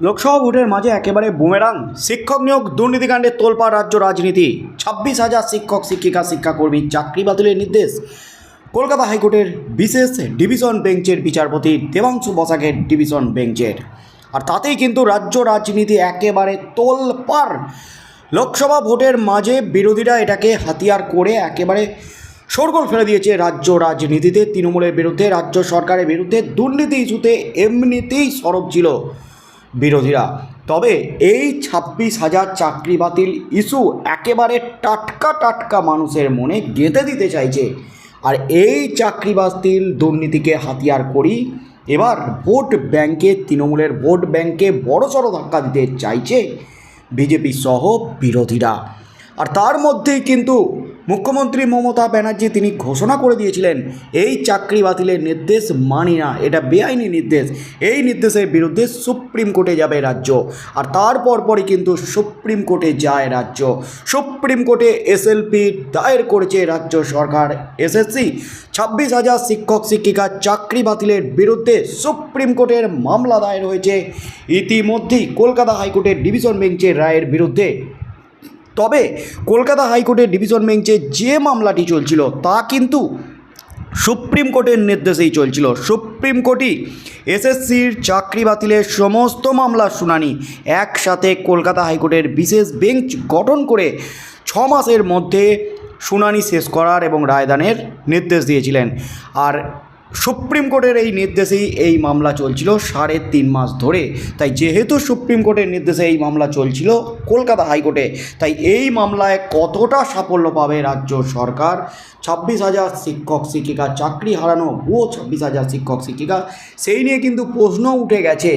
লোকসভা ভোটের মাঝে একেবারে বুমেরাং। শিক্ষক নিয়োগ, দুর্নীতিকাণ্ডে তোলপাড় রাজ্য রাজনীতি। ছাব্বিশ হাজার শিক্ষক, শিক্ষিকা, শিক্ষাকর্মী চাকরি বাতিলের নির্দেশ। কলকাতা হাইকোর্টের বিশেষ ডিভিশন বেঞ্চের বিচারপতি দেবাংশু বসাকের ডিভিশন বেঞ্চের। আর তাতেই কিন্তু রাজ্য রাজনীতি একেবারে তোলপাড়। লোকসভা ভোটের মাঝে বিরোধীরা এটাকে হাতিয়ার করে একেবারে শোরগোল ফেলে দিয়েছে রাজ্য রাজনীতিতে। তৃণমূলের বিরুদ্ধে, রাজ্য সরকারের বিরুদ্ধে দুর্নীতি ইস্যুতে এমনিতেই সরব ছিল। বিরোধীরা। তবে এই ছাব্বিশ হাজার চাকরি বাতিল ইস্যু একেবারে টাটকা টাটকা মানুষের মনে গেঁথে দিতে চাইছে। আর এই চাকরি বাতিল দুর্নীতিকে হাতিয়ার করি, এবার ভোট ব্যাংকে, তৃণমূলের ভোট ব্যাংকে বড়সড় ধাক্কা দিতে চাইছে বিজেপি সহ বিরোধীরা। আর তার মধ্যেই কিন্তু মুখ্যমন্ত্রী মমতা ব্যানার্জি তিনি ঘোষণা করে দিয়েছিলেন, এই চাকরি বাতিলের নির্দেশ মানি না, এটা বেআইনি নির্দেশ। এই নির্দেশের বিরুদ্ধে সুপ্রিম কোর্টে যাবে রাজ্য, আর তারপর পরই কিন্তু সুপ্রিম কোর্টে যায় রাজ্য। সুপ্রিম কোর্টে এসএলপি দায়ের করেছে রাজ্য সরকার এসএসসি ছাব্বিশ হাজার শিক্ষক, শিক্ষিকা চাকরি বাতিলের বিরুদ্ধে সুপ্রিম কোর্টের মামলা দায়ের হয়েছে। ইতিমধ্যেই কলকাতা হাইকোর্টের ডিভিশন বেঞ্চের রায়ের বিরুদ্ধে তবে কলকাতা হাইকোর্টের ডিভিশন বেঞ্চে যে মামলাটি চলছিল তা কিন্তু সুপ্রিম কোর্টের নির্দেশেই চলছিল। সুপ্রিম কোর্টই এসএসসির চাকরি বাতিলের সমস্ত মামলার শুনানি একসাথে কলকাতা হাইকোর্টের বিশেষ বেঞ্চ গঠন করে ছ মাসের মধ্যে শুনানি শেষ করার এবং রায়দানের নির্দেশ দিয়েছিলেন। আর সুপ্রিম কোর্টের এই নির্দেশেই এই মামলা চলছিল সাড়ে তিন মাস ধরে। তাই যেহেতু সুপ্রিম কোর্টের নির্দেশে এই মামলা চলছিল কলকাতা হাইকোর্টে, তাই এই মামলায় কতটা সাফল্য পাবে রাজ্য সরকার? ছাব্বিশ হাজার শিক্ষক শিক্ষিকা, চাকরি হারানো ভুয়ো ছাব্বিশ হাজার শিক্ষক শিক্ষিকা, সেই নিয়ে কিন্তু প্রশ্ন উঠে গেছে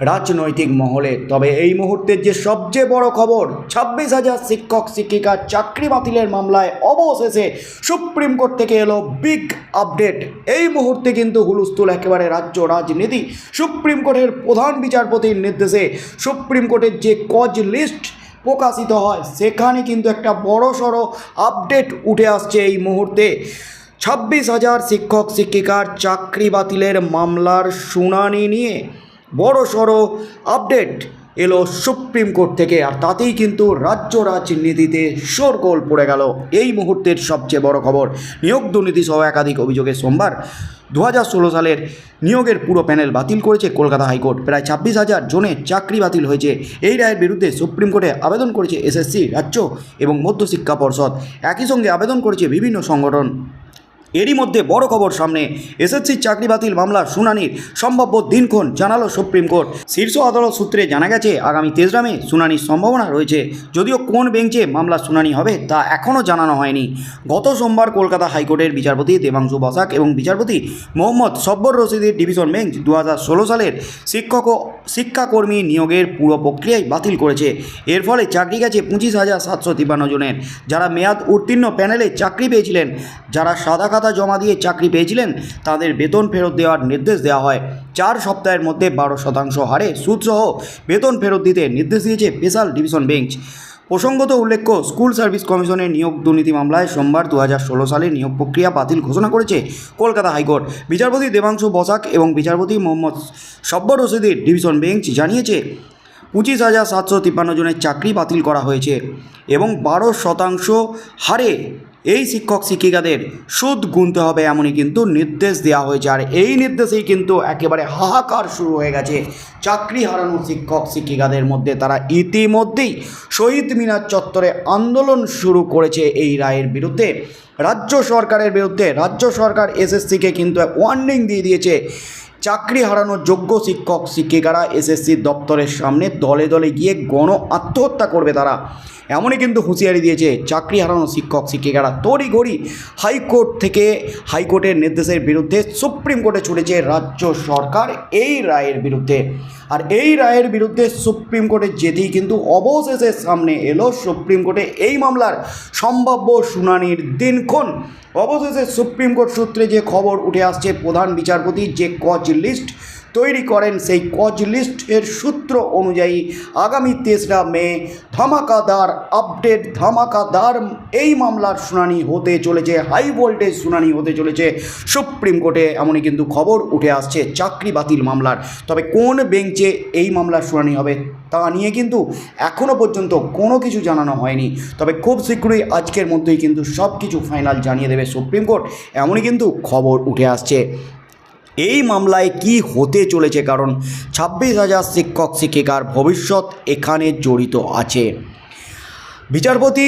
রাজনৈতিক মহলে। তবে এই মুহূর্তের যে সবচেয়ে বড় খবর, ছাব্বিশ হাজার শিক্ষক শিক্ষিকা, চাকরি বাতিলের মামলায় অবশেষে সুপ্রিম কোর্ট থেকে এলো বিগ আপডেট এই মুহূর্তে কিন্তু হুলুস্থুল একেবারে রাজ্য রাজনীতি। সুপ্রিম কোর্টের প্রধান বিচারপতির নির্দেশে সুপ্রিম কোর্টের যে কজ লিস্ট প্রকাশিত হয়, সেখানে কিন্তু একটা বড় সড়ো আপডেট উঠে আসছে এই মুহূর্তে। ছাব্বিশ হাজার শিক্ষক, শিক্ষিকার চাকরি বাতিলের মামলার শুনানি নিয়ে বড় সড়ো আপডেট। এলো সুপ্রিম কোর্ট থেকে আর তাতেই কিন্তু রাজ্য রাজনীতিতে শোরগোল পড়ে গেল। এই মুহূর্তের সবচেয়ে বড় খবর, নিয়োগ দুর্নীতি সহ একাধিক অভিযোগে সোমবার দু হাজার ষোলো সালের নিয়োগের পুরো প্যানেল বাতিল করেছে কলকাতা হাইকোর্ট। প্রায় ছাব্বিশ হাজার জনের চাকরি বাতিল হয়েছে। এই রায়ের বিরুদ্ধে সুপ্রিম কোর্টে আবেদন করেছে এসএসসি, রাজ্য এবং মধ্যশিক্ষা পর্ষদ। একই সঙ্গে আবেদন করেছে বিভিন্ন সংগঠন। এরই মধ্যে বড় খবর সামনে। এসএসসির চাকরি বাতিল মামলার শুনানির সম্ভাব্য দিনক্ষণ জানালো সুপ্রিম কোর্ট। শীর্ষ আদালত সূত্রে জানা গেছে, আগামী তেসরা মে শুনানির সম্ভাবনা রয়েছে। যদিও কোন বেঞ্চে মামলার শুনানি হবে তা এখনও জানানো হয়নি। গত সোমবার কলকাতা হাইকোর্টের বিচারপতি দেবাংশু বসাক এবং বিচারপতি মোহাম্মদ সব্বর রশিদের ডিভিশন বেঞ্চ দু হাজার ষোলো সালের শিক্ষক ও শিক্ষাকর্মী নিয়োগের পুরো প্রক্রিয়াই বাতিল করেছে। এর ফলে চাকরি গেছে পঁচিশ হাজার সাতশো তিপ্পান্ন জনের। যারা মেয়াদ উত্তীর্ণ প্যানেলে চাকরি পেয়েছিলেন, যারা সাদা খাতা জমা দিয়ে চাকরি পেয়েছিলেন, তাদের বেতন ফেরত দেওয়ার নির্দেশ দেওয়া হয়। চার সপ্তাহের মধ্যে বারো শতাংশ হারে সুদসহ বেতন ফেরত দিতে নির্দেশ দিয়েছে স্পেশাল ডিভিশন বেঞ্চ। প্রসঙ্গত উল্লেখ্য, স্কুল সার্ভিস কমিশনের নিয়োগ দুর্নীতি মামলায় সোমবার দু হাজার ষোলো সালে নিয়োগ প্রক্রিয়া বাতিল ঘোষণা করেছে কলকাতা হাইকোর্ট। বিচারপতি দেবাংশু বসাক এবং বিচারপতি মোহাম্মদ সব্বর রশিদের ডিভিশন বেঞ্চ জানিয়েছে, পঁচিশ হাজার সাতশো জনের চাকরি বাতিল করা হয়েছে এবং বারো শতাংশ হারে এই শিক্ষক শিক্ষিকাদের সুদ গুনতে হবে এমনই কিন্তু নির্দেশ দেওয়া হয়েছে। আর এই নির্দেশেই কিন্তু একেবারে হাহাকার শুরু হয়ে গেছে। চাকরি হারানো শিক্ষক শিক্ষিকাদের মধ্যে তারা ইতিমধ্যেই শহীদ মিনার চত্বরে আন্দোলন শুরু করেছে এই রায়ের বিরুদ্ধে। রাজ্য সরকারের বিরুদ্ধে রাজ্য সরকার এসএসসিকে কিন্তু ওয়ার্নিং দিয়ে দিয়েছে। চাকরি হারানোর যোগ্য শিক্ষক, শিক্ষিকারা এসএসসি দপ্তরের সামনে দলে দলে গিয়ে গণ আত্মহত্যা করবে তারা। এমনই কিন্তু হুঁশিয়ারি দিয়েছে চাকরি হারানো শিক্ষক, শিক্ষিকারা। তড়িঘড়ি হাইকোর্ট থেকে হাইকোর্টের নির্দেশের বিরুদ্ধে সুপ্রিম কোর্টে ছুটেছে রাজ্য সরকার এই রায়ের বিরুদ্ধে। আর এই রায়ের বিরুদ্ধে সুপ্রিম কোর্টে যেতেই কিন্তু অবশেষে সামনে এলো সুপ্রিম কোর্টে এই মামলার সম্ভাব্য শুনানির দিনক্ষণ। অবশেষে সুপ্রিম কোর্ট সূত্রে যে খবর উঠে আসছে, প্রধান বিচারপতি যে কচ লিস্ট তৈরি করেন সেই কজ লিস্টের সূত্র অনুযায়ী আগামী তেসরা মে ধামাকাদার আপডেট, ধামাকাদার এই মামলার শুনানি হতে চলেছে হাই ভোল্টেজ শুনানি হতে চলেছে। সুপ্রিম কোর্টে এমনই কিন্তু খবর উঠে আসছে, চাকরি বাতিল মামলার। তবে কোন বেঞ্চে এই মামলার শুনানি হবে তা নিয়ে কিন্তু এখনও পর্যন্ত কোনো কিছু জানানো হয়নি। তবে খুব শীঘ্রই আজকের মধ্যেই কিন্তু সব কিছু ফাইনাল জানিয়ে দেবে সুপ্রিম কোর্ট, এমনই কিন্তু খবর উঠে আসছে। এই মামলায় কি হতে চলেছে? কারণ ছাব্বিশ হাজার শিক্ষক, শিক্ষিকার ভবিষ্যৎ এখানে জড়িত আছে। বিচারপতি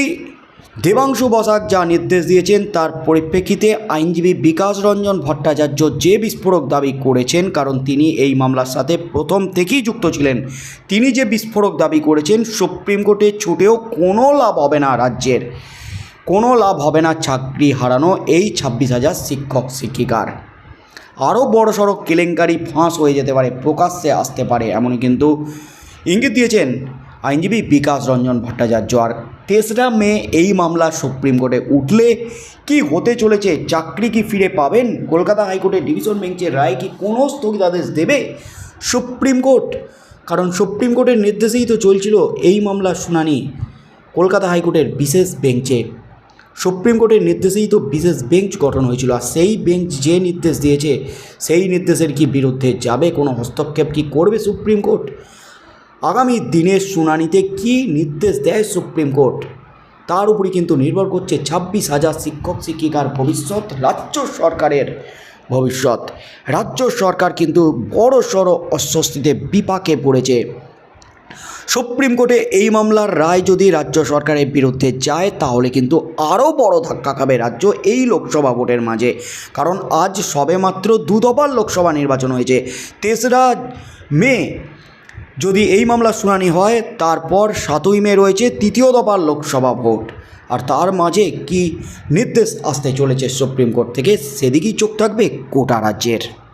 দেবাংশু বসাক যা নির্দেশ দিয়েছেন, তার পরিপ্রেক্ষিতে আইনজীবী বিকাশ রঞ্জন ভট্টাচার্য যে বিস্ফোরক দাবি করেছেন, কারণ তিনি এই মামলার সাথে প্রথম থেকেই যুক্ত ছিলেন, তিনি যে বিস্ফোরক দাবি করেছেন, সুপ্রিম কোর্টে ছুটেও কোনো লাভ হবে না রাজ্যের। কোনো লাভ হবে না চাকরি হারানো এই ছাব্বিশ হাজার শিক্ষক, শিক্ষিকার। আরও বড় সড়ো কেলেঙ্কারি ফাঁস হয়ে যেতে পারে, প্রকাশ্যে আসতে পারে এমনই কিন্তু ইঙ্গিত দিয়েছেন আইনজীবী বিকাশ রঞ্জন ভট্টাচার্য। আর তেসরা মে এই মামলা সুপ্রিম কোর্টে উঠলে কি হতে চলেছে, চাকরি কি ফিরে পাবেন, কলকাতা হাইকোর্টের ডিভিশন বেঞ্চের রায় কি কোনো স্থগিতাদেশ দেবে? সুপ্রিম কোর্ট, কারণ সুপ্রিম কোর্টের নির্দেশেই তো চলছিল এই মামলার শুনানি কলকাতা হাইকোর্টের বিশেষ বেঞ্চে। সুপ্রিম কোর্টের নির্দেশেই তো বিশেষ বেঞ্চ গঠন হয়েছিল, আর সেই বেঞ্চ যে নির্দেশ দিয়েছে, সেই নির্দেশের কি বিরুদ্ধে যাবে, কোনো হস্তক্ষেপ কি করবে সুপ্রিম কোর্ট? আগামী দিনের শুনানিতে কি নির্দেশ দেয় সুপ্রিম কোর্ট? তার উপরই কিন্তু নির্ভর করছে ছাব্বিশ হাজার শিক্ষক, শিক্ষিকার ভবিষ্যৎ, রাজ্য সরকারের ভবিষ্যৎ। রাজ্য সরকার কিন্তু বড় সড়ো অস্বস্তিতে বিপাকে পড়েছে। সুপ্রিম কোর্টে এই মামলার রায় যদি রাজ্য সরকারের বিরুদ্ধে যায়, তাহলে কিন্তু আরও বড় ধাক্কা খাবে রাজ্য এই লোকসভা ভোটের মাঝে। কারণ আজ সবেমাত্র দু দফার লোকসভা নির্বাচন হয়েছে। তেসরা মে যদি এই মামলার শুনানি হয়, তারপর সাতই মে রয়েছে তৃতীয় দফার লোকসভা ভোট। আর তার মাঝে কি নির্দেশ আসতে চলেছে সুপ্রিম কোর্ট থেকে, সেদিকেই চোখ থাকবে গোটা রাজ্যের।